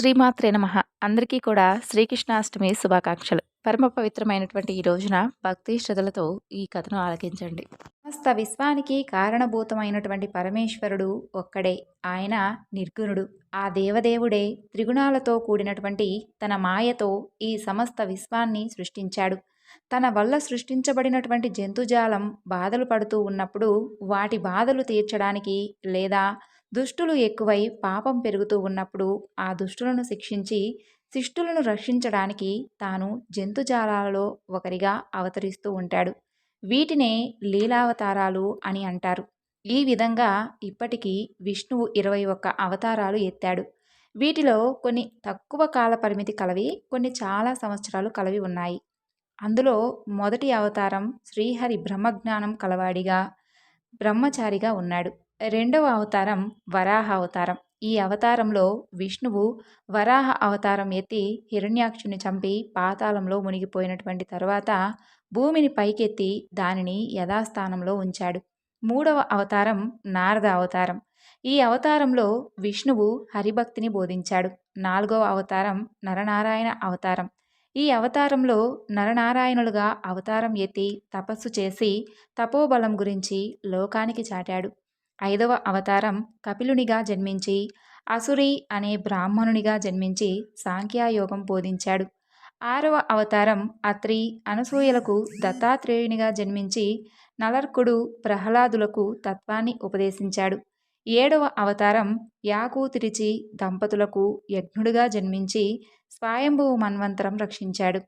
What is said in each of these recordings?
శ్రీమాత్రే నమ. అందరికీ కూడా శ్రీకృష్ణాష్టమి శుభాకాంక్షలు. పరమ పవిత్రమైనటువంటి ఈ రోజున భక్తి శ్రద్ధలతో ఈ కథను ఆలకించండి. సమస్త విశ్వానికి కారణభూతమైనటువంటి పరమేశ్వరుడు ఒక్కడే. ఆయన నిర్గుణుడు. ఆ దేవదేవుడే త్రిగుణాలతో కూడినటువంటి తన మాయతో ఈ సమస్త విశ్వాన్ని సృష్టించాడు. తన వల్ల సృష్టించబడినటువంటి జంతుజాలం బాధలు పడుతూ ఉన్నప్పుడు వాటి బాధలు తీర్చడానికి లేదా దుష్టులు ఎక్కువై పాపం పెరుగుతూ ఉన్నప్పుడు ఆ దుష్టులను శిక్షించి శిష్టులను రక్షించడానికి తాను జంతుజాలాలలో ఒకరిగా అవతరిస్తూ ఉంటాడు. వీటినే లీలావతారాలు అని అంటారు. ఈ విధంగా ఇప్పటికీ విష్ణువు ఇరవై ఒక్క అవతారాలు ఎత్తాడు. వీటిలో కొన్ని తక్కువ కాల పరిమితి కలవి కొన్ని చాలా సంవత్సరాలు కలవి ఉన్నాయి. అందులో మొదటి అవతారం శ్రీహరి బ్రహ్మజ్ఞానం కలవాడిగా బ్రహ్మచారిగా ఉన్నాడు. రెండవ అవతారం వరాహ అవతారం. ఈ అవతారంలో విష్ణువు వరాహ అవతారం ఎత్తి హిరణ్యాక్షుని చంపి పాతాళంలో మునిగిపోయినటువంటి తరువాత భూమిని పైకెత్తి దానిని యథాస్థానంలో ఉంచాడు. మూడవ అవతారం నారద అవతారం. ఈ అవతారంలో విష్ణువు హరిభక్తిని బోధించాడు. నాలుగవ అవతారం నరనారాయణ అవతారం. ఈ అవతారంలో నరనారాయణులుగా అవతారం ఎత్తి తపస్సు చేసి తపోబలం గురించి లోకానికి చాటాడు. ఐదవ అవతారం కపిలునిగా జన్మించి అసురి అనే బ్రాహ్మణునిగా జన్మించి సాంఖ్యాయోగం బోధించాడు. ఆరవ అవతారం అత్రి అనసూయలకు దత్తాత్రేయునిగా జన్మించి నలర్కుడు ప్రహ్లాదులకు తత్వాన్ని ఉపదేశించాడు. ఏడవ అవతారం యాకూతిరిచి దంపతులకు యజ్ఞుడిగా జన్మించి స్వయంభువు మన్వంతరం రక్షించాడు.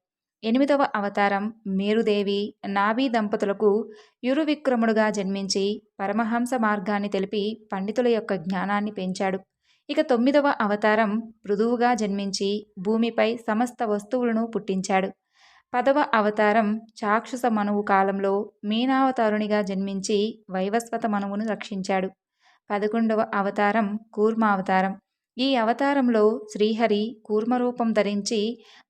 ఎనిమిదవ అవతారం మేరుదేవి నాభీ దంపతులకు యురువిక్రముడుగా జన్మించి పరమహంస మార్గాన్ని తెలిపి పండితుల యొక్క జ్ఞానాన్ని పెంచాడు. ఇక తొమ్మిదవ అవతారం మృదువుగా జన్మించి భూమిపై సమస్త వస్తువులను పుట్టించాడు. పదవ అవతారం చాక్షుస మనువు కాలంలో మీనావతారునిగా జన్మించి వైవస్వత మనువును రక్షించాడు. పదకొండవ అవతారం కూర్మావతారం ఈ అవతారంలో శ్రీహరి కూర్మరూపం ధరించి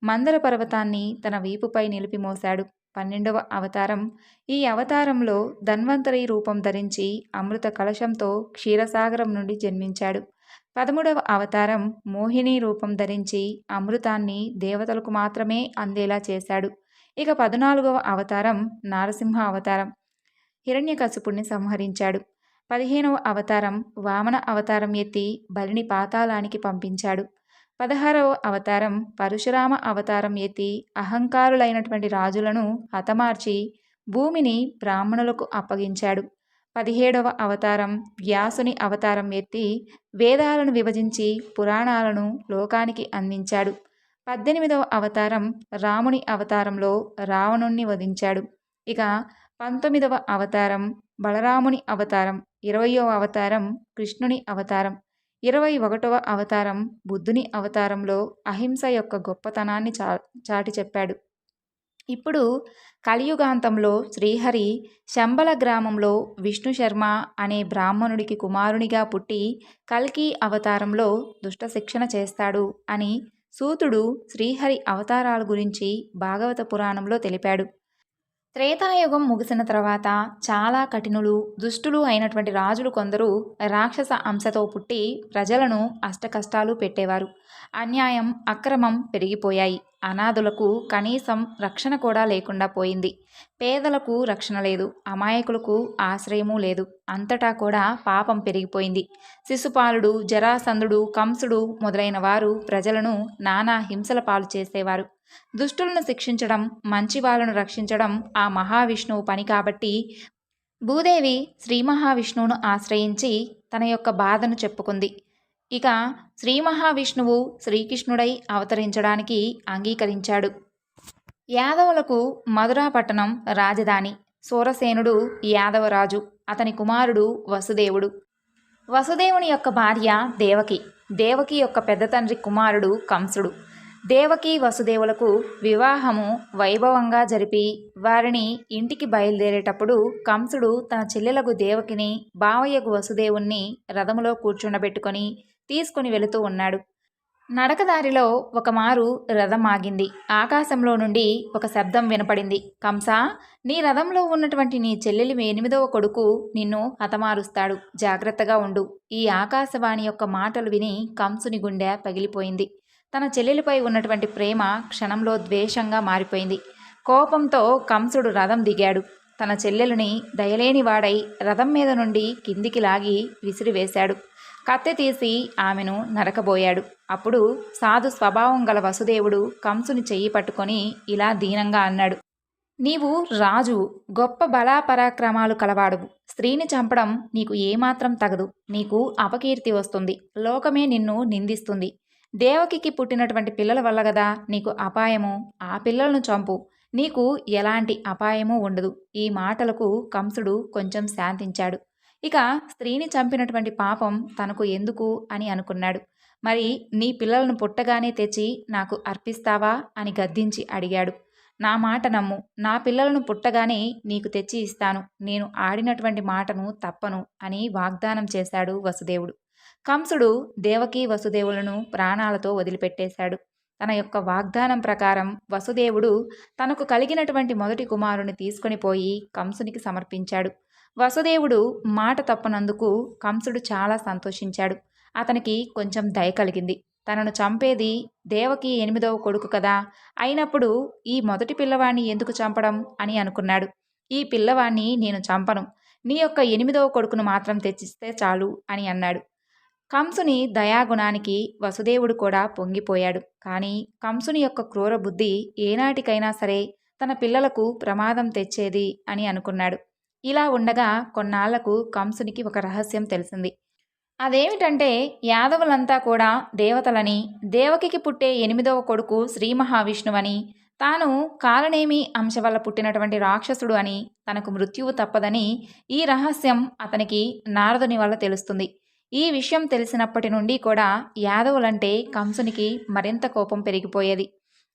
మందర పర్వతాన్ని తన వీపుపై నిలిపి మోశాడు. పన్నెండవ అవతారం. ఈ అవతారంలో ధన్వంతరి రూపం ధరించి అమృత కలశంతో క్షీరసాగరం నుండి జన్మించాడు. పదమూడవ అవతారం. మోహిని రూపం ధరించి అమృతాన్ని దేవతలకు మాత్రమే అందేలా చేశాడు. ఇక పద్నాలుగవ అవతారం. నారసింహ అవతారం. హిరణ్యకశిపుణ్ణి సంహరించాడు. పదిహేనవ అవతారం వామన అవతారం ఎత్తి బలిని పాతాళానికి పంపించాడు. పదహారవ అవతారం పరశురామ అవతారం ఎత్తి అహంకారులైనటువంటి రాజులను హతమార్చి భూమిని బ్రాహ్మణులకు అప్పగించాడు. పదిహేడవ అవతారం వ్యాసుని అవతారం ఎత్తి వేదాలను విభజించి పురాణాలను లోకానికి అందించాడు. పద్దెనిమిదవ అవతారం రాముని అవతారంలో రావణుణ్ణి వధించాడు. ఇక పంతొమ్మిదవ అవతారం బలరాముని అవతారం ఇరవయో అవతారం కృష్ణుని అవతారం. ఇరవై ఒకటవ అవతారం బుద్ధుని అవతారంలో అహింస యొక్క గొప్పతనాన్ని చా చాటి చెప్పాడు. ఇప్పుడు కలియుగాంతంలో శ్రీహరి శంబల గ్రామంలో విష్ణు శర్మ అనే బ్రాహ్మణుడికి కుమారునిగా పుట్టి కల్కి అవతారంలో దుష్ట శిక్షణ చేస్తాడు అని సూతుడు శ్రీహరి అవతారాల గురించి భాగవత పురాణంలో తెలిపాడు. త్రేతాయుగం ముగిసిన తర్వాత చాలా కఠినులు దుష్టులు అయినటువంటి రాజులు కొందరు రాక్షస అంశతో పుట్టి ప్రజలను అష్టకష్టాలు పెట్టేవారు. అన్యాయం అక్రమం పెరిగిపోయాయి. అనాథులకు కనీసం రక్షణ కూడా లేకుండా పోయింది. పేదలకు రక్షణ లేదు అమాయకులకు ఆశ్రయము లేదు. అంతటా కూడా పాపం పెరిగిపోయింది. శిశుపాలుడు జరాసంధుడు కంసుడు మొదలైన వారు ప్రజలను నానా హింసల పాలు చేసేవారు. దుష్టులను శిక్షించడం మంచి వాళ్ళను రక్షించడం ఆ మహావిష్ణువు పని కాబట్టి భూదేవి శ్రీ మహావిష్ణువును ఆశ్రయించి తన యొక్క బాధను చెప్పుకుంది. ఇక శ్రీ మహావిష్ణువు శ్రీకృష్ణుడై అవతరించడానికి అంగీకరించాడు. యాదవులకు మధురా పట్టణం రాజధాని. సూరసేనుడు యాదవరాజు. అతని కుమారుడు వసుదేవుడు. వసుదేవుని యొక్క భార్య దేవకి. దేవకి యొక్క పెద్ద తండ్రి కుమారుడు కంసుడు. దేవకి వసుదేవులకు వివాహము వైభవంగా జరిపి వారిని ఇంటికి బయలుదేరేటప్పుడు కంసుడు తన చెల్లెలకు దేవకిని బావయ్యకు వసుదేవుణ్ణి రథములో కూర్చుండబెట్టుకొని తీసుకుని వెళుతూ ఉన్నాడు. నడకదారిలో ఒకమారు రథం ఆగింది. ఆకాశంలో నుండి ఒక శబ్దం వినపడింది. కంస నీ రథంలో ఉన్నటువంటి నీ చెల్లెలి ఎనిమిదవ కొడుకు నిన్ను హతమారుస్తాడు. జాగ్రత్తగా ఉండు. ఈ ఆకాశవాణి యొక్క మాటలు విని కంసుని గుండె పగిలిపోయింది. తన చెల్లెలిపై ఉన్నటువంటి ప్రేమ క్షణంలో ద్వేషంగా మారిపోయింది. కోపంతో కంసుడు రథం దిగాడు. తన చెల్లెలుని దయలేనివాడై రథం మీద నుండి కిందికి లాగి విసిరివేశాడు. కత్తె తీసి ఆమెను నరకబోయాడు. అప్పుడు సాధు స్వభావం గల వసుదేవుడు కంసుని చెయ్యి పట్టుకొని ఇలా దీనంగా అన్నాడు. నీవు రాజు గొప్ప బలాపరాక్రమాలు కలవాడువు. స్త్రీని చంపడం నీకు ఏమాత్రం తగదు. నీకు అపకీర్తి వస్తుంది. లోకమే నిన్ను నిందిస్తుంది. దేవకికి పుట్టినటువంటి పిల్లల వల్ల కదా నీకు అపాయము? ఆ పిల్లలను చంపు. నీకు ఎలాంటి అపాయమూ ఉండదు. ఈ మాటలకు కంసుడు కొంచెం శాంతించాడు. ఇక స్త్రీని చంపినటువంటి పాపం తనకు ఎందుకు అని అనుకున్నాడు. మరి నీ పిల్లలను పుట్టగానే తెచ్చి నాకు అర్పిస్తావా అని గద్దించి అడిగాడు. నా మాట నమ్ము. నా పిల్లలను పుట్టగానే నీకు తెచ్చి ఇస్తాను. నేను ఆడినటువంటి మాటను తప్పను అని వాగ్దానం చేశాడు వసుదేవుడు. కంసుడు దేవకి వసుదేవులను ప్రాణాలతో వదిలిపెట్టేశాడు. తన యొక్క వాగ్దానం ప్రకారం వసుదేవుడు తనకు కలిగినటువంటి మొదటి కుమారుని తీసుకొని పోయి కంసునికి సమర్పించాడు. వసుదేవుడు మాట తప్పనందుకు కంసుడు చాలా సంతోషించాడు. అతనికి కొంచెం దయ కలిగింది. తనను చంపేది దేవకి ఎనిమిదవ కొడుకు కదా అయినప్పుడు ఈ మొదటి పిల్లవాణ్ణి ఎందుకు చంపడం అని అనుకున్నాడు. ఈ పిల్లవాణ్ణి నేను చంపను. నీ యొక్క ఎనిమిదవ కొడుకును మాత్రం తెచ్చిస్తే చాలు అని అన్నాడు. కంసుని దయాగుణానికి వసుదేవుడు కూడా పొంగిపోయాడు. కానీ కంసుని యొక్క క్రూర బుద్ధి ఏనాటికైనా సరే తన పిల్లలకు ప్రమాదం తెచ్చేది అని అనుకున్నాడు. ఇలా ఉండగా కొన్నాళ్ళకు కంసునికి ఒక రహస్యం తెలిసింది. అదేమిటంటే యాదవులంతా కూడా దేవతలని దేవకికి పుట్టే ఎనిమిదవ కొడుకు శ్రీ మహావిష్ణువని తాను కాలనేమి అంశ వల్ల పుట్టినటువంటి రాక్షసుడు అని తనకు మృత్యువు తప్పదని ఈ రహస్యం అతనికి నారదుని వల్ల తెలుస్తుంది. ఈ విషయం తెలిసినప్పటి నుండి కూడా యాదవులంటే కంసునికి మరింత కోపం పెరిగిపోయేది.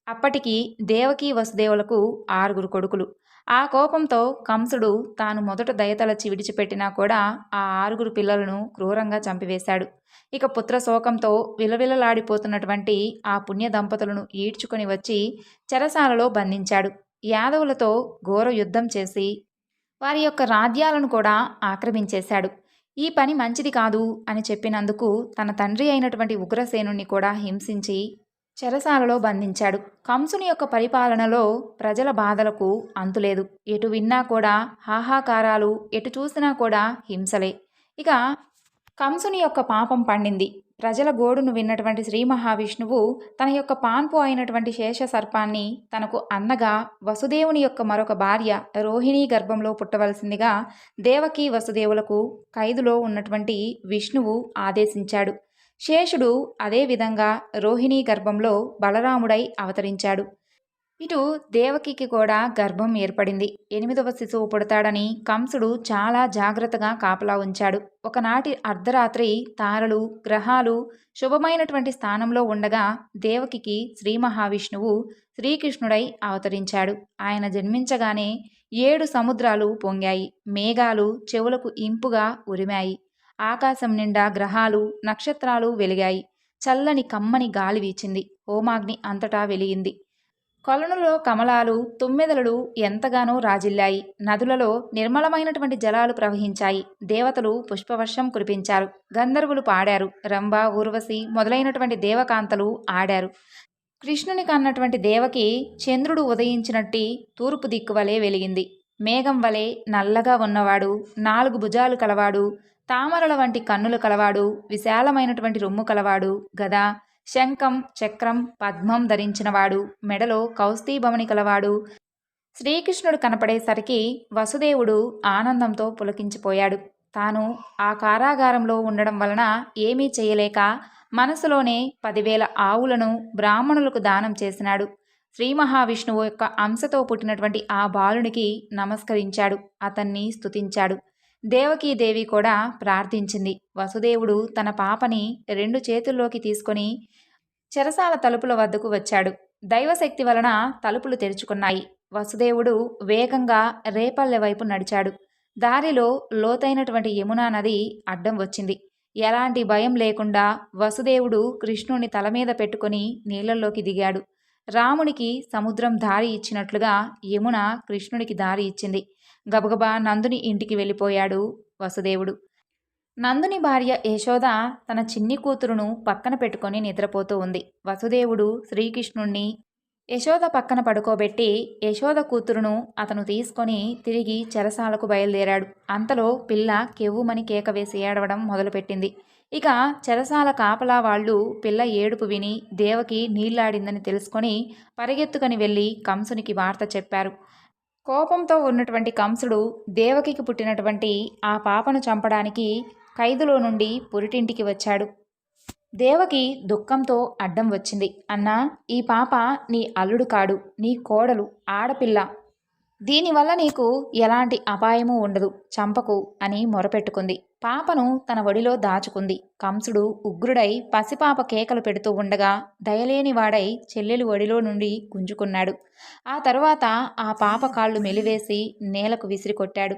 అప్పటికి దేవకీ వసుదేవులకు ఆరుగురు కొడుకులు. ఆ కోపంతో కంసుడు తాను మొదట దయతలచి విడిచిపెట్టినా కూడా ఆ ఆరుగురు పిల్లలను క్రూరంగా చంపివేశాడు. ఇక పుత్రశోకంతో విలవిలలాడిపోతున్నటువంటి ఆ పుణ్య దంపతులను ఈడ్చుకొని వచ్చి చెరసాలలో బంధించాడు. యాదవులతో ఘోర యుద్ధం చేసి వారి యొక్క రాజ్యాలను కూడా ఆక్రమించేశాడు. ఈ పని మంచిది కాదు అని చెప్పినందుకు తన తండ్రి అయినటువంటి ఉగ్రసేనుణ్ణి కూడా హింసించి చెరసాలలో బంధించాడు. కంసుని యొక్క పరిపాలనలో ప్రజల బాధలకు అంతులేదు ఎటు విన్నా కూడా హాహాకారాలు ఎటు చూసినా కూడా హింసలే. ఇక కంసుని యొక్క పాపం పండింది. ప్రజల గోడును విన్నటువంటి శ్రీ మహావిష్ణువు తన యొక్క పాన్పు అయినటువంటి శేష సర్పాన్ని తనకు అన్నగా వసుదేవుని యొక్క మరొక భార్య రోహిణీ గర్భంలో పుట్టవలసిందిగా దేవకి వసుదేవులకు ఖైదులో ఉన్నటువంటి విష్ణువు ఆదేశించాడు. శేషుడు అదేవిధంగా రోహిణీ గర్భంలో బలరాముడై అవతరించాడు. ఇటు దేవకికి కూడా గర్భం ఏర్పడింది. ఎనిమిదవ శిశువు పుడతాడని కంసుడు చాలా జాగ్రత్తగా కాపలా ఉంచాడు. ఒకనాటి అర్ధరాత్రి తారలు గ్రహాలు శుభమైనటువంటి స్థానంలో ఉండగా దేవకికి శ్రీ మహావిష్ణువు శ్రీకృష్ణుడై అవతరించాడు. ఆయన జన్మించగానే ఏడు సముద్రాలు పొంగాయి. మేఘాలు చెవులకు ఇంపుగా ఉరిమాయి. ఆకాశం నిండా గ్రహాలు నక్షత్రాలు వెలిగాయి. చల్లని కమ్మని గాలి వీచింది. హోమాగ్ని అంతటా వెలిగింది. కొలనులో కమలాలు తుమ్మెదలు ఎంతగానో రాజిల్లాయి. నదులలో నిర్మలమైనటువంటి జలాలు ప్రవహించాయి. దేవతలు పుష్పవర్షం కురిపించారు. గంధర్వులు పాడారు. రంభ ఊర్వశి మొదలైనటువంటి దేవకాంతలు ఆడారు. కృష్ణుని కన్నటువంటి దేవకి చంద్రుడు ఉదయించినట్టి తూర్పు దిక్కు వలె వెలిగింది. మేఘం వలె నల్లగా ఉన్నవాడు నాలుగు భుజాలు కలవాడు తామరల వంటి కన్నులు కలవాడు విశాలమైనటువంటి రొమ్ము కలవాడు గదా శంఖం చక్రం పద్మం ధరించినవాడు. మెడలో కౌస్తీభమని కలవాడు. శ్రీకృష్ణుడు కనపడేసరికి వసుదేవుడు ఆనందంతో పులకించిపోయాడు. తాను ఆ కారాగారంలో ఉండడం వలన ఏమీ చేయలేక మనసులోనే పదివేల ఆవులను బ్రాహ్మణులకు దానం చేసినాడు. శ్రీ మహావిష్ణువు యొక్క అంశతో పుట్టినటువంటి ఆ బాలునికి నమస్కరించాడు. అతన్ని స్తుతించాడు. దేవకీదేవి కూడా ప్రార్థించింది. వసుదేవుడు తన పాపని రెండు చేతుల్లోకి తీసుకొని చెరసాల తలుపుల వద్దకు వచ్చాడు. దైవశక్తి వలన తలుపులు తెరుచుకున్నాయి. వసుదేవుడు వేగంగా రేపల్లె వైపు నడిచాడు. దారిలో లోతైనటువంటి యమునా నది అడ్డం వచ్చింది. ఎలాంటి భయం లేకుండా వసుదేవుడు కృష్ణుని తల మీద పెట్టుకుని నీళ్ళలోకి దిగాడు. రామునికి సముద్రం దారి ఇచ్చినట్లుగా యమున కృష్ణుడికి దారి ఇచ్చింది. గబగబా నందుని ఇంటికి వెళ్ళిపోయాడు వసుదేవుడు. నందుని భార్య యశోద తన చిన్ని కూతురును పక్కన పెట్టుకొని నిద్రపోతూ ఉంది. వసుదేవుడు శ్రీకృష్ణుణ్ణి యశోద పక్కన పడుకోబెట్టి యశోద కూతురును అతను తీసుకొని తిరిగి చెరసాలకు బయలుదేరాడు. అంతలో పిల్ల కెవ్వుమని కేక వేసి ఏడవడం మొదలుపెట్టింది. ఇక చెరసాల కాపలా వాళ్ళు పిల్ల ఏడుపు విని దేవకి నీళ్ళాడిందని తెలుసుకొని పరిగెత్తుకొని వెళ్ళి కంసునికి వార్త చెప్పారు. కోపంతో ఉన్నటువంటి కంసుడు దేవకికి పుట్టినటువంటి ఆ పాపను చంపడానికి ఖైదులో నుండి పురిటింటికి వచ్చాడు. దేవకి దుఃఖంతో అడ్డం వచ్చింది. అన్నా ఈ పాప నీ అల్లుడు కాడు నీ కోడలు ఆడపిల్ల. దీనివల్ల నీకు ఎలాంటి అపాయము ఉండదు చంపకు అని మొరపెట్టుకుంది. పాపను తన ఒడిలో దాచుకుంది. కంసుడు ఉగ్రుడై పసిపాప కేకలు పెడుతూ ఉండగా దయలేని వాడై ఒడిలో నుండి గుంజుకున్నాడు. ఆ తరువాత ఆ పాప కాళ్ళు మెలివేసి నేలకు విసిరికొట్టాడు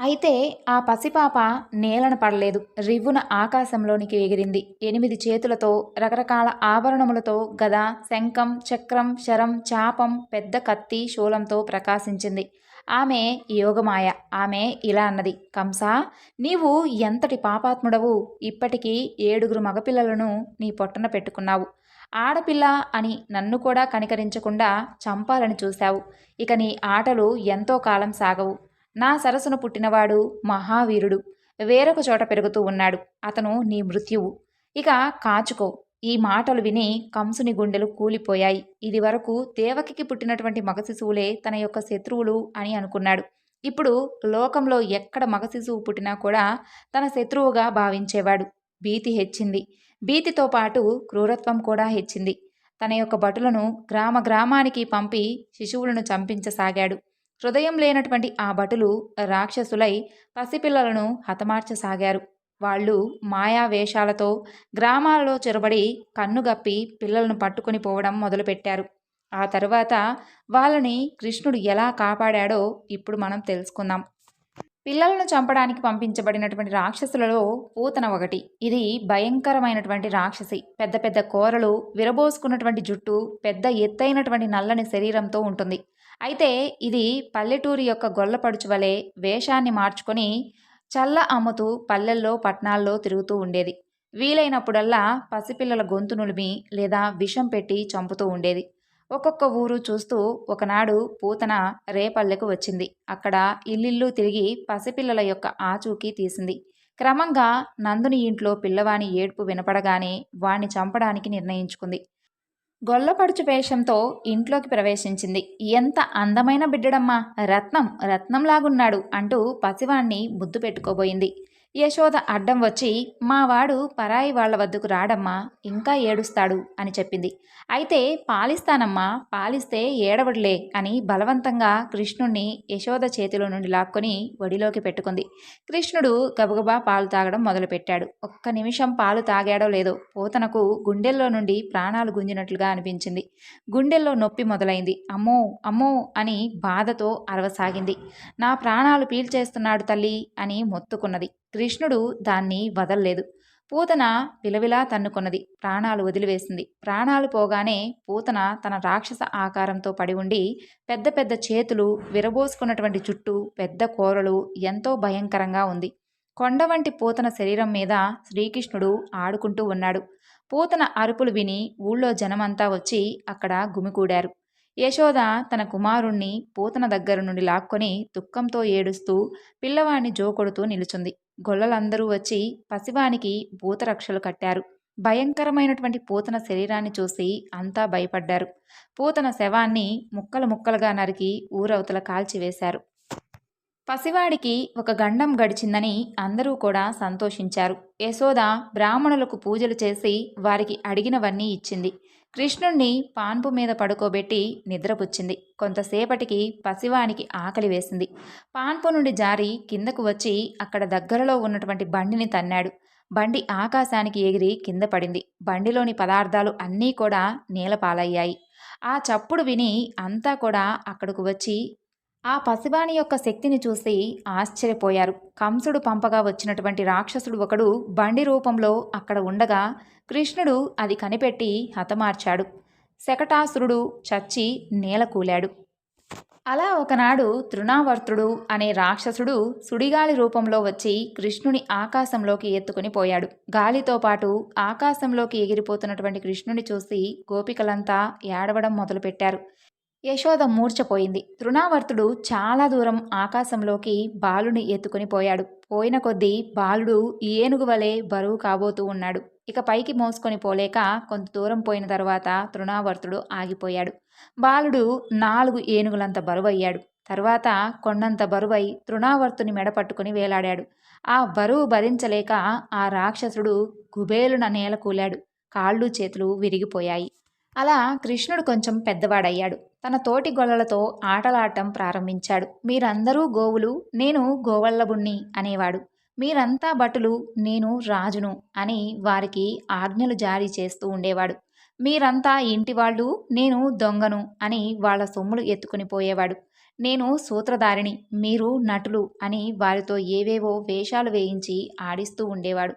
అయితే ఆ పసిపాప నేలన పడలేదు. రివ్వున ఆకాశంలోనికి ఎగిరింది. ఎనిమిది చేతులతో రకరకాల ఆభరణములతో గద శంఖం చక్రం శరం చాపం పెద్ద కత్తి శూలంతో ప్రకాశించింది. ఆమె యోగమాయ. ఆమె ఇలా అన్నది. కంసా నీవు ఎంతటి పాపాత్ముడవు? ఇప్పటికీ ఏడుగురు మగపిల్లలను నీ పొట్టన పెట్టుకున్నావు. ఆడపిల్ల అని నన్ను కూడా కనికరించకుండా చంపాలని చూశావు. ఇక నీ ఆటలు ఎంతో కాలం సాగవు. నా సరసును పుట్టినవాడు మహావీరుడు. వేరొక చోట పెరుగుతూ ఉన్నాడు. అతను నీ మృత్యువు. ఇక కాచుకో. ఈ మాటలు విని కంసుని గుండెలు కూలిపోయాయి. ఇది వరకు దేవకికి పుట్టినటువంటి మగ శిశువులే తన యొక్క శత్రువులు అని అనుకున్నాడు. ఇప్పుడు లోకంలో ఎక్కడ మగ శిశువు పుట్టినా కూడా తన శత్రువుగా భావించేవాడు. భీతి హెచ్చింది. భీతితో పాటు క్రూరత్వం కూడా హెచ్చింది. తన యొక్క భటులను గ్రామ గ్రామానికి పంపి శిశువులను చంపించసాగాడు. హృదయం లేనటువంటి ఆ భటులు రాక్షసులై పసిపిల్లలను హతమార్చసాగారు. వాళ్ళు మాయా వేషాలతో గ్రామాలలో చొరబడి కన్నుగప్పి పిల్లలను పట్టుకొని పోవడం మొదలుపెట్టారు. ఆ తరువాత వాళ్ళని కృష్ణుడు ఎలా కాపాడాడో ఇప్పుడు మనం తెలుసుకుందాం. పిల్లలను చంపడానికి పంపించబడినటువంటి రాక్షసులలో పూతన ఒకటి. ఇది భయంకరమైనటువంటి రాక్షసి. పెద్ద పెద్ద కూరలు విరబోసుకున్నటువంటి జుట్టు పెద్ద ఎత్తైనటువంటి నల్లని శరీరంతో ఉంటుంది. అయితే ఇది పల్లెటూరి యొక్క గొల్లపడుచు వలె వేషాన్ని మార్చుకొని చల్ల అమ్ముతూ పల్లెల్లో పట్నాల్లో తిరుగుతూ ఉండేది. వీలైనప్పుడల్లా పసిపిల్లల గొంతు నులిమి లేదా విషం పెట్టి చంపుతూ ఉండేది. ఒక్కొక్క ఊరు చూస్తూ ఒకనాడు పూతన రేపల్లెకు వచ్చింది. అక్కడ ఇల్లిల్లు తిరిగి పసిపిల్లల యొక్క ఆచూకీ తీసింది. క్రమంగా నందుని ఇంట్లో పిల్లవాని ఏడ్పు వినపడగానే వాణ్ణి చంపడానికి నిర్ణయించుకుంది. గొల్లపడుచు వేషంతో ఇంట్లోకి ప్రవేశించింది. ఎంత అందమైన బిడ్డడమ్మా! రత్నం రత్నంలాగున్నాడు అంటూ పసివాణ్ణి ముద్దు పెట్టుకోబోయింది. యశోద అడ్డం వచ్చి మావాడు పరాయి వాళ్ళ వద్దకు రాడమ్మా ఇంకా ఏడుస్తాడు అని చెప్పింది. అయితే పాలిస్తానమ్మా పాలిస్తే ఏడవడులే అని బలవంతంగా కృష్ణుణ్ణి యశోద చేతిలో నుండి లాక్కొని ఒడిలోకి పెట్టుకుంది. కృష్ణుడు గబగబా పాలు తాగడం మొదలుపెట్టాడు. ఒక్క నిమిషం పాలు తాగాడో లేదో పోతనకు గుండెల్లో నుండి ప్రాణాలు గుంజినట్లుగా అనిపించింది. గుండెల్లో నొప్పి మొదలైంది. అమ్మో అమ్మో అని బాధతో అరవసాగింది. నా ప్రాణాలు పీల్చేస్తున్నాడు తల్లి అని మొత్తుకున్నది. కృష్ణుడు దాన్ని వదల్లేదు. పూతన విలవిలా తన్నుకొన్నది. ప్రాణాలు వదిలివేసింది. ప్రాణాలు పోగానే పూతన తన రాక్షస ఆకారంతో పడి ఉండి పెద్ద పెద్ద చేతులు విరబోసుకున్నటువంటి చుట్టూ పెద్ద కూరలు ఎంతో భయంకరంగా ఉంది. కొండ వంటి పూతన శరీరం మీద శ్రీకృష్ణుడు ఆడుకుంటూ ఉన్నాడు. పూతన అరుపులు విని ఊళ్ళో జనమంతా వచ్చి అక్కడ గుమికూడారు యశోద తన కుమారుణ్ణి పూతన దగ్గర నుండి లాక్కొని దుఃఖంతో ఏడుస్తూ పిల్లవాడిని జోకొడుతూ నిలుచుంది. గొల్లలందరూ వచ్చి పసివానికి భూతరక్షలు కట్టారు. భయంకరమైనటువంటి పూతన శరీరాన్ని చూసి అంతా భయపడ్డారు. పూతన శవాన్ని ముక్కలు ముక్కలుగా నరికి ఊరవతల కాల్చివేశారు పసివాడికి ఒక గండం గడిచిందని అందరూ కూడా సంతోషించారు. యశోద బ్రాహ్మణులకు పూజలు చేసి వారికి అడిగినవన్నీ ఇచ్చింది. కృష్ణుణ్ణి పాన్పు మీద పడుకోబెట్టి నిద్రపుచ్చింది. కొంతసేపటికి పసివానికి ఆకలి వేసింది. పాన్పు నుండి జారి కిందకు వచ్చి అక్కడ దగ్గరలో ఉన్నటువంటి బండిని తన్నాడు. బండి ఆకాశానికి ఎగిరి కింద పడింది. బండిలోని పదార్థాలు అన్నీ కూడా నేలపాలయ్యాయి. ఆ చప్పుడు విని అంతా కూడా అక్కడకు వచ్చి ఆ పసివాణి యొక్క శక్తిని చూసి ఆశ్చర్యపోయారు. కంసుడు పంపగా వచ్చినటువంటి రాక్షసుడు ఒకడు బండి రూపంలో అక్కడ ఉండగా కృష్ణుడు అది కనిపెట్టి హతమార్చాడు. శకటాసురుడు చచ్చి నేలకూలాడు అలా ఒకనాడు తృణావర్తుడు అనే రాక్షసుడు సుడిగాలి రూపంలో వచ్చి కృష్ణుని ఆకాశంలోకి ఎత్తుకుని పోయాడు. గాలితో పాటు ఆకాశంలోకి ఎగిరిపోతున్నటువంటి కృష్ణుని చూసి గోపికలంతా ఏడవడం మొదలుపెట్టారు. యశోద మూర్చపోయింది తృణావర్తుడు చాలా దూరం ఆకాశంలోకి బాలుని ఎత్తుకుని పోయాడు. పోయిన కొద్దీ బాలుడు ఏనుగు వలె బరువు కాబోతూ ఉన్నాడు. ఇక పైకి మోసుకొని పోలేక కొంత దూరం పోయిన తర్వాత తృణావర్తుడు ఆగిపోయాడు. బాలుడు నాలుగు ఏనుగులంత బరువయ్యాడు. తర్వాత కొండంత బరువై తృణావర్తుని మెడపట్టుకుని వేలాడాడు. ఆ బరువు భరించలేక ఆ రాక్షసుడు కుబేలున నేల కూలాడు. కాళ్ళు చేతులు విరిగిపోయాయి. అలా కృష్ణుడు కొంచెం పెద్దవాడయ్యాడు. తన తోటి గొల్లలతో ఆటలాడటం ప్రారంభించాడు. మీరందరూ గోవులు నేను గోవల్లబుణ్ణి అనేవాడు. మీరంతా భటులు నేను రాజును అని వారికి ఆజ్ఞలు జారీ చేస్తూ ఉండేవాడు. మీరంతా ఇంటి వాళ్ళు నేను దొంగను అని వాళ్ళ సొమ్ములు ఎత్తుకుని పోయేవాడు. నేను సూత్రధారిణి మీరు నటులు అని వారితో ఏవేవో వేషాలు వేయించి ఆడిస్తూ ఉండేవాడు.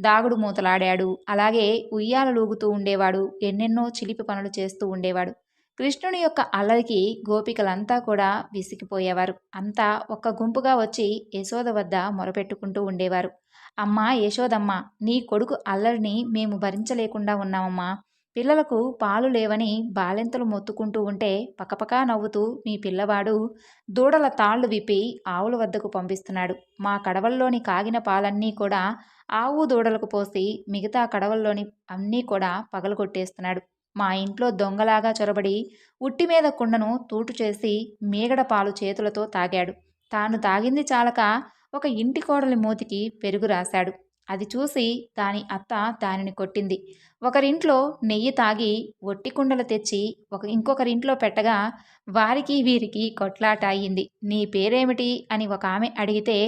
దాగుడు మూతలాడాడు. అలాగే ఉయ్యాల లూగుతూ ఉండేవాడు. ఎన్నెన్నో చిలిపి పనులు చేస్తూ ఉండేవాడు. కృష్ణుని యొక్క అల్లరికి గోపికలంతా కూడా విసిగిపోయేవారు. అంతా ఒక్క గుంపుగా వచ్చి యశోద వద్ద మొరపెట్టుకుంటూ ఉండేవారు. అమ్మా యశోదమ్మ నీ కొడుకు అల్లరిని మేము భరించలేకుండా ఉన్నామమ్మా. పిల్లలకు పాలు లేవని బాలెంతలు మొత్తుకుంటూ ఉంటే పకపకా నవ్వుతూ మీ పిల్లవాడు దూడల తాళ్ళు విప్పి ఆవుల వద్దకు పంపిస్తున్నాడు. మా కడవల్లోని కాగిన పాలన్నీ కూడా ఆవు దూడలకు పోసి మిగతా కడవల్లోని అన్నీ కూడా పగలగొట్టేస్తున్నాడు మా ఇంట్లో దొంగలాగా చొరబడి ఉట్టి మీద కుండను తూటు చేసి మీగడ పాలు చేతులతో తాగాడు. తాను తాగింది చాలక ఒక ఇంటి కోడలి మూతికి పెరుగు రాశాడు. అది చూసి దాని అత్త దానిని కొట్టింది. ఒకరింట్లో నెయ్యి తాగి ఒట్టి కుండలు తెచ్చి ఒక ఇంకొకరింట్లో పెట్టగా వారికి వీరికి కొట్లాట అయ్యింది. నీ పేరేమిటి? అని ఒక ఆమె అడిగితే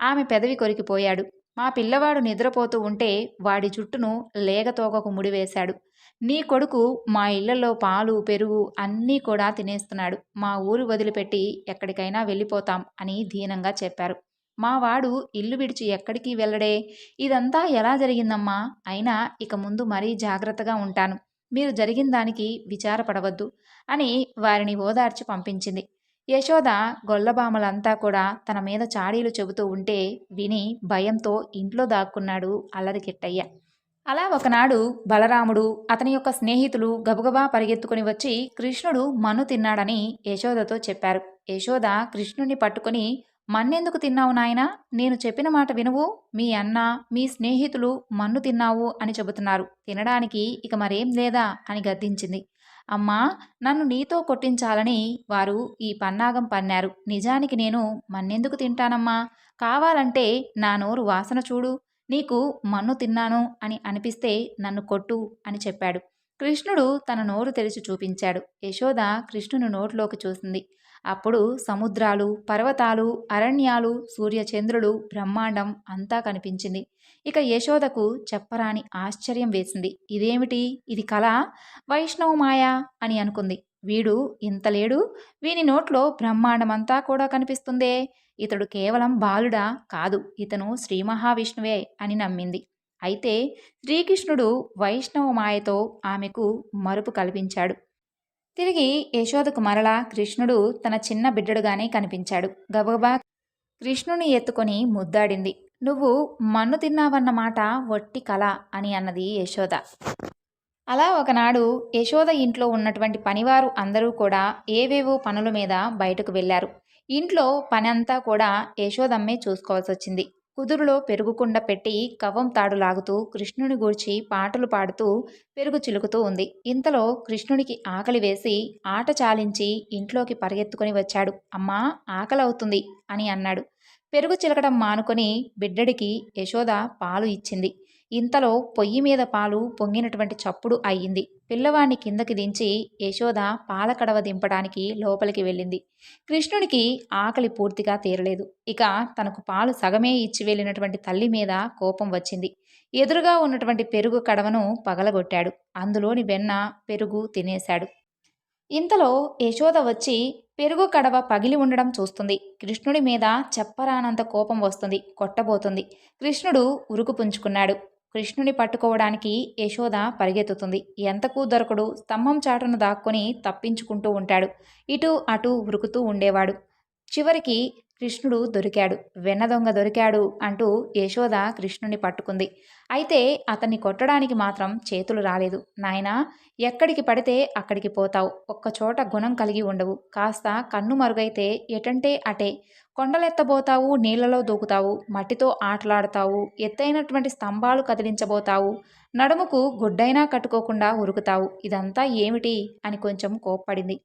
ఆమె పెదవి కొరికిపోయాడు. మా పిల్లవాడు నిద్రపోతూ ఉంటే వాడి జుట్టును లేగతోకకు ముడివేశాడు. నీ కొడుకు మా ఇళ్ళలో పాలు పెరుగు అన్నీ కూడా తినేస్తున్నాడు. మా ఊరు వదిలిపెట్టి ఎక్కడికైనా వెళ్ళిపోతాం అని దీనంగా చెప్పారు. మా వాడు ఇల్లు విడిచి ఎక్కడికి వెళ్ళడే? ఇదంతా ఎలా జరిగిందమ్మా? అయినా ఇక ముందు మరీ జాగ్రత్తగా ఉంటాను. మీరు జరిగిన దానికి విచారపడవద్దు అని వారిని ఓదార్చి పంపించింది. యశోద గొల్లబామలంతా కూడా తన మీద చాడీలు చెబుతూ ఉంటే విని భయంతో ఇంట్లో దాక్కున్నాడు అల్లరికిట్టయ్య. అలా ఒకనాడు బలరాముడు అతని యొక్క స్నేహితులు గబగబా పరిగెత్తుకుని వచ్చి కృష్ణుడు మన్ను తిన్నాడని యశోదతో చెప్పారు. యశోద కృష్ణుని పట్టుకుని మన్నెందుకు తిన్నావు నాయనా? నేను చెప్పిన మాట వినువు. మీ అన్న మీ స్నేహితులు మన్ను తిన్నావు అని చెబుతున్నారు. తినడానికి ఇక మరేం లేదా? అని గద్దించింది. అమ్మా నన్ను నీతో కొట్టించాలని వారు ఈ పన్నాగం పన్నారు. నిజానికి నేను మన్నెందుకు తింటానమ్మా? కావాలంటే నా నోరు వాసన చూడు. నీకు మన్ను తిన్నాను అని అనిపిస్తే నన్ను కొట్టు అని చెప్పాడు. కృష్ణుడు తన నోరు తెరిచి చూపించాడు. యశోద కృష్ణుని నోట్లోకి చూసింది. అప్పుడు సముద్రాలు పర్వతాలు అరణ్యాలు సూర్యచంద్రుడు బ్రహ్మాండం అంతా కనిపించింది. ఇక యశోదకు చెప్పరాని ఆశ్చర్యం వేసింది. ఇదేమిటి? ఇది కళ వైష్ణవ మాయా? అని అనుకుంది. వీడు ఇంత లేడు. వీని నోట్లో బ్రహ్మాండమంతా కూడా కనిపిస్తుందే. ఇతడు కేవలం బాలుడా కాదు. ఇతను శ్రీ మహావిష్ణువే అని నమ్మింది. అయితే శ్రీకృష్ణుడు వైష్ణవ మాయతో ఆమెకు మరుపు కల్పించాడు. తిరిగి యశోదకు మరలా కృష్ణుడు తన చిన్న బిడ్డడుగానే కనిపించాడు. గబగబా కృష్ణుని ఎత్తుకొని ముద్దాడింది. నువ్వు మన్ను తిన్నావన్నమాట వట్టి కళ అని అన్నది యశోద. అలా ఒకనాడు యశోద ఇంట్లో ఉన్నటువంటి పనివారు అందరూ కూడా ఏవేవో పనుల మీద బయటకు వెళ్ళారు. ఇంట్లో పని అంతా కూడా యశోదమ్మే చూసుకోవాల్సి వచ్చింది కుదురులో పెరుగుకుండ పెట్టి కవ్వం తాడు లాగుతూ కృష్ణుని గూర్చి పాటలు పాడుతూ పెరుగు చిలుకుతూ ఉంది. ఇంతలో కృష్ణునికి ఆకలి వేసి ఆట చాలించి ఇంట్లోకి పరిగెత్తుకొని వచ్చాడు. అమ్మా ఆకలి అవుతుంది అని అన్నాడు. పెరుగు చిలకడం మానుకొని బిడ్డడికి యశోద పాలు ఇచ్చింది. ఇంతలో పొయ్యి మీద పాలు పొంగినటువంటి చప్పుడు అయ్యింది. పిల్లవాణ్ణి కిందకి దించి యశోద పాలకడవ దింపడానికి లోపలికి వెళ్ళింది. కృష్ణుడికి ఆకలి పూర్తిగా తీరలేదు. ఇక తనకు పాలు సగమే ఇచ్చి వెళ్ళినటువంటి తల్లి మీద కోపం వచ్చింది. ఎదురుగా ఉన్నటువంటి పెరుగు కడవను పగలగొట్టాడు. అందులోని వెన్న పెరుగు తినేశాడు. ఇంతలో యశోద వచ్చి పెరుగు కడవ పగిలి ఉండడం చూస్తుంది. కృష్ణుడి మీద చెప్పరానంత కోపం వస్తుంది. కొట్టబోతుంది. కృష్ణుడు ఉరుకు పుంజుకున్నాడు. కృష్ణుని పట్టుకోవడానికి యశోద పరిగెత్తుతుంది. ఎంతకు దొరకడు? స్తంభం చాటును దాక్కొని తప్పించుకుంటూ ఉంటాడు. ఇటు అటు ఉరుకుతూ ఉండేవాడు. చివరికి కృష్ణుడు దొరికాడు. వెన్న దొంగ దొరికాడు అంటూ యశోద కృష్ణుని పట్టుకుంది. అయితే అతన్ని కొట్టడానికి మాత్రం చేతులు రాలేదు. నాయనా ఎక్కడికి పడితే అక్కడికి పోతావు. ఒక్కచోట గుణం కలిగి ఉండవు. కాస్త కన్ను మరుగైతే ఎటంటే అటే. కొండలెత్తబోతావు నీళ్ళలో దూకుతావు మట్టితో ఆటలాడతావు ఎత్తైనటువంటి స్తంభాలు కదిలించబోతావు నడుముకు గుడ్డైనా కట్టుకోకుండా ఉరుకుతావు. ఇదంతా ఏమిటి? అని కొంచెం కోప్పడింది.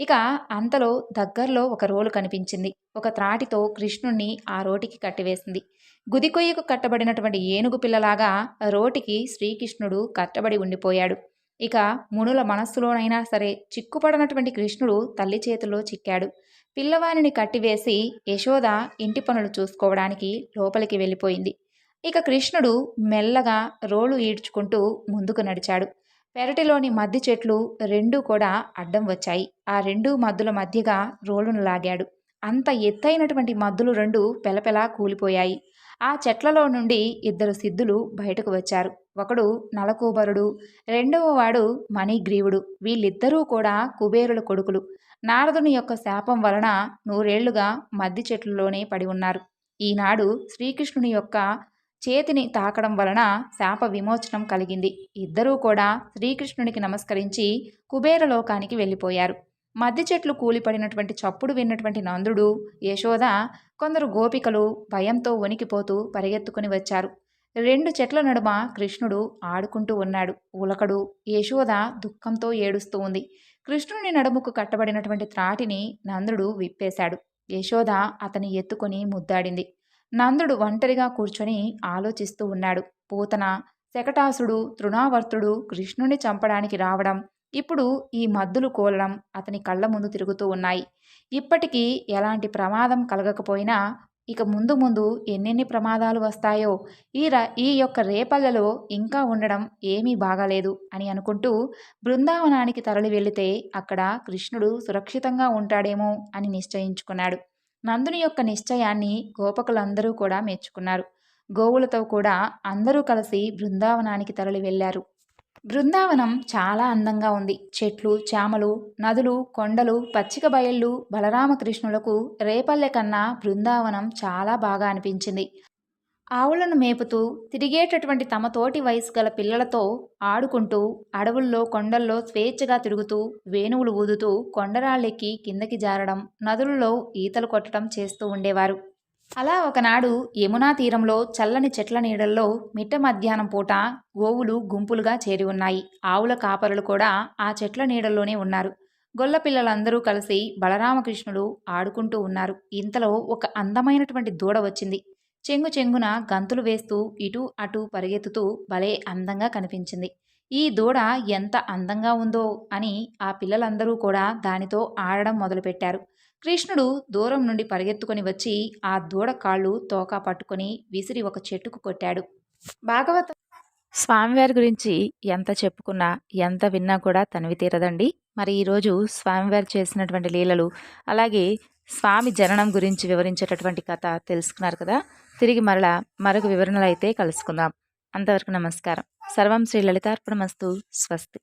ఇక అంతలో దగ్గరలో ఒక రోలు కనిపించింది. ఒక త్రాటితో కృష్ణుణ్ణి ఆ రోటికి కట్టివేసింది. గుదికొయ్యకు కట్టబడినటువంటి ఏనుగు పిల్లలాగా రోటికి శ్రీకృష్ణుడు కట్టబడి ఉండిపోయాడు. ఇక మునుల మనస్సులోనైనా సరే చిక్కుపడనటువంటి కృష్ణుడు తల్లి చేతిలో చిక్కాడు. పిల్లవానిని కట్టివేసి యశోద ఇంటి పనులు చూసుకోవడానికి లోపలికి వెళ్ళిపోయింది. ఇక కృష్ణుడు మెల్లగా రోలు ఈడ్చుకుంటూ ముందుకు నడిచాడు. పెరటిలోని మద్ది చెట్లు రెండూ కూడా అడ్డం వచ్చాయి. ఆ రెండు మద్దుల మధ్యగా రోలును లాగాడు. అంత ఎత్తైనటువంటి మద్దులు రెండు పెలపెలా కూలిపోయాయి. ఆ చెట్లలో నుండి ఇద్దరు సిద్ధులు బయటకు వచ్చారు. ఒకడు నలకూబరుడు రెండవ వాడు మణిగ్రీవుడు. వీళ్ళిద్దరూ కూడా కుబేరుల కొడుకులు. నారదుని యొక్క శాపం వలన నూరేళ్ళుగా మద్ది చెట్లలోనే పడి ఉన్నారు. ఈనాడు శ్రీకృష్ణుని యొక్క చేతిని తాకడం వలన శాప విమోచనం కలిగింది. ఇద్దరూ కూడా శ్రీకృష్ణునికి నమస్కరించి కుబేరలోకానికి వెళ్ళిపోయారు. మద్ది చెట్లు కూలిపడినటువంటి చప్పుడు విన్నటువంటి నందుడు యశోద కొందరు గోపికలు భయంతో వణికిపోతూ పరిగెత్తుకుని వచ్చారు. రెండు చెట్ల నడుమ కృష్ణుడు ఆడుకుంటూ ఉన్నాడు. ఉలకడు యశోద దుఃఖంతో ఏడుస్తూ ఉంది. కృష్ణుని నడుముకు కట్టబడినటువంటి త్రాటిని నందుడు విప్పేశాడు. యశోద అతని ఎత్తుకొని ముద్దాడింది. నందుడు ఒంటరిగా కూర్చొని ఆలోచిస్తూ ఉన్నాడు. పూతన శకటాసుడు తృణావర్తుడు కృష్ణుని చంపడానికి రావడం ఇప్పుడు ఈ మద్దులు కోలడం అతని కళ్ళ ముందు తిరుగుతూ ఉన్నాయి. ఇప్పటికీ ఎలాంటి ప్రమాదం కలగకపోయినా ఇక ముందు ముందు ఎన్నెన్ని ప్రమాదాలు వస్తాయో ఈ ర ఈ యొక్క రేపల్లలో ఇంకా ఉండడం ఏమీ బాగాలేదు అని అనుకుంటూ బృందావనానికి తరలి వెళితే అక్కడ కృష్ణుడు సురక్షితంగా ఉంటాడేమో అని నిశ్చయించుకున్నాడు. నందుని యొక్క నిశ్చయాన్ని గోపకులందరూ కూడా మెచ్చుకున్నారు. గోవులతో కూడా అందరూ కలిసి బృందావనానికి తరలి వెళ్ళారు. బృందావనం చాలా అందంగా ఉంది. చెట్లు చామలు నదులు కొండలు పచ్చిక బయళ్ళు బలరామకృష్ణులకు రేపల్లె కన్నా బృందావనం చాలా బాగా అనిపించింది. ఆవులను మేపుతూ తిరిగేటటువంటి తమ తోటి వయసు గల పిల్లలతో ఆడుకుంటూ అడవుల్లో కొండల్లో స్వేచ్ఛగా తిరుగుతూ వేణువులు ఊదుతూ కొండరాళ్ళెక్కి కిందకి జారడం నదులలో ఈతలు కొట్టడం చేస్తూ ఉండేవారు. అలా ఒకనాడు యమునా తీరంలో చల్లని చెట్ల నీడల్లో మిట్ట మధ్యాహ్నం పూట గోవులు గుంపులుగా చేరి ఉన్నాయి. ఆవుల కాపరులు కూడా ఆ చెట్ల నీడల్లోనే ఉన్నారు. గొల్ల పిల్లలందరూ కలిసి బలరామకృష్ణుడు ఆడుకుంటూ ఉన్నారు. ఇంతలో ఒక అందమైనటువంటి దూడ వచ్చింది. చెంగు చెంగున గంతులు వేస్తూ ఇటు అటు పరిగెత్తుతూ భలే అందంగా కనిపించింది. ఈ దూడ ఎంత అందంగా ఉందో అని ఆ పిల్లలందరూ కూడా దానితో ఆడడం మొదలుపెట్టారు. కృష్ణుడు దూరం నుండి పరిగెత్తుకొని వచ్చి ఆ దూడ కాళ్ళు తోకా పట్టుకొని విసిరి ఒక చెట్టుకు కొట్టాడు. భాగవత స్వామివారి గురించి ఎంత చెప్పుకున్నా ఎంత విన్నా కూడా తనివి తీరదండి. మరి ఈరోజు స్వామివారు చేసినటువంటి లీలలు అలాగే స్వామి జననం గురించి వివరించేటటువంటి కథ తెలుసుకున్నారు కదా. తిరిగి మరలా మరొక వివరణలు అయితే కలుసుకుందాం. అంతవరకు నమస్కారం. సర్వం శ్రీ లలితార్పణమస్తు. స్వస్తి.